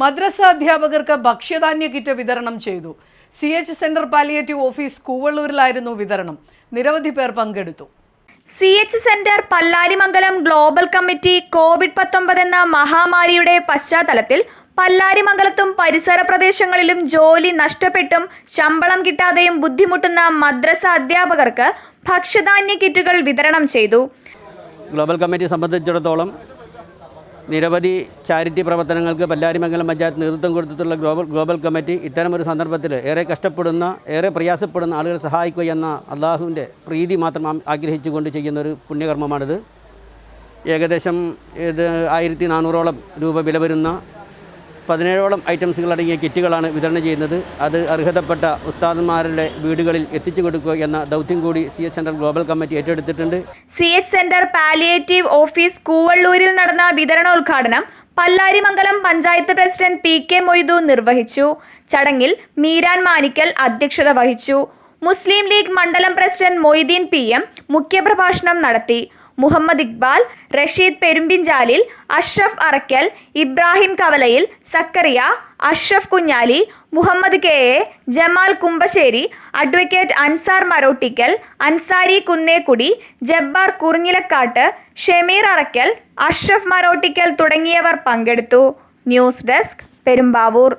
മദ്രസ അധ്യാപകർക്ക് ഭക്ഷ്യധാന്യ കിറ്റ് വിതരണം ചെയ്തു. C H centre palliative office കൂവള്ളൂരിലായിരുന്നു വിതരണം. നിരവധി പേർ പങ്കെടുത്തു. C H centre Pallarimangalam global committee covid പത്തൊമ്പത് എന്ന മഹാമാരിയുടെ പശ്ചാത്തലത്തിൽ പല്ലാരിമംഗലത്തും പരിസര പ്രദേശങ്ങളിലും ജോലി നഷ്ടപ്പെട്ടും ശമ്പളം കിട്ടാതെയും ബുദ്ധിമുട്ടുന്ന മദ്രസ അധ്യാപകർക്ക് ഭക്ഷ്യധാന്യ കിറ്റുകൾ വിതരണം ചെയ്തു. ഗ്ലോബൽ കമ്മിറ്റി സംബന്ധിച്ചിടത്തോളം നിരവധി ചാരിറ്റി പ്രവർത്തനങ്ങൾക്ക് പല്ലാരിമംഗലം പഞ്ചായത്ത് നേതൃത്വം കൊടുത്തിട്ടുള്ള ഗ്ലോബൽ ഗ്ലോബൽ കമ്മിറ്റി ഇത്തരമൊരു സന്ദർഭത്തിൽ ഏറെ കഷ്ടപ്പെടുന്ന ഏറെ പ്രയാസപ്പെടുന്ന ആളുകളെ സഹായിക്കുക എന്ന അള്ളാഹുവിന്റെ പ്രീതി മാത്രം ആഗ്രഹിച്ചുകൊണ്ട് ചെയ്യുന്ന ഒരു പുണ്യകർമ്മമാണിത്. ഏകദേശം ഇത് ആയിരത്തി നാനൂറോളം രൂപ വില വരുന്ന പതിനേഴോളം ഐറ്റംസുകൾ അടങ്ങിയ കിറ്റുകളാണ് വിതരണം ചെയ്യുന്നത്. അത് അർഹതപ്പെട്ട ഉസ്താദന്മാരുടെ വീടുകളിൽ എത്തിച്ചു കൊടുക്കുക എന്ന ദൗത്യം കൂടി C H central global committee ഏറ്റെടുത്തിട്ടുണ്ട്. C H centre palliative office കൂവള്ളൂരിൽ നടന്ന വിതരണോദ്ഘാടനം Pallarimangalam panchayat president P K Moidu നിർവഹിച്ചു. ചടങ്ങിൽ മീരാൻ മാനിക്കൽ അധ്യക്ഷത വഹിച്ചു. മുസ്ലിം ലീഗ് മണ്ഡലം പ്രസിഡന്റ് മൊയ്തീൻ പി എം മുഖ്യപ്രഭാഷണം നടത്തി. മുഹമ്മദ് ഇക്ബാൽ റഷീദ് പെരുമ്പിൻചാലിൽ അഷ്റഫ് അറക്കൽ ഇബ്രാഹിം കവലയിൽ Sakkariya Ashraf Kunjali Muhammad K A Jamal Kumbassery advocate Ansar Marottikkal Ansari Kunnekkudi Jabbar Kurinjilakkattu Shameer Arakkal Ashraf Marottikkal തുടങ്ങിയവർ പങ്കെടുത്തു. News desk Perumbavoor.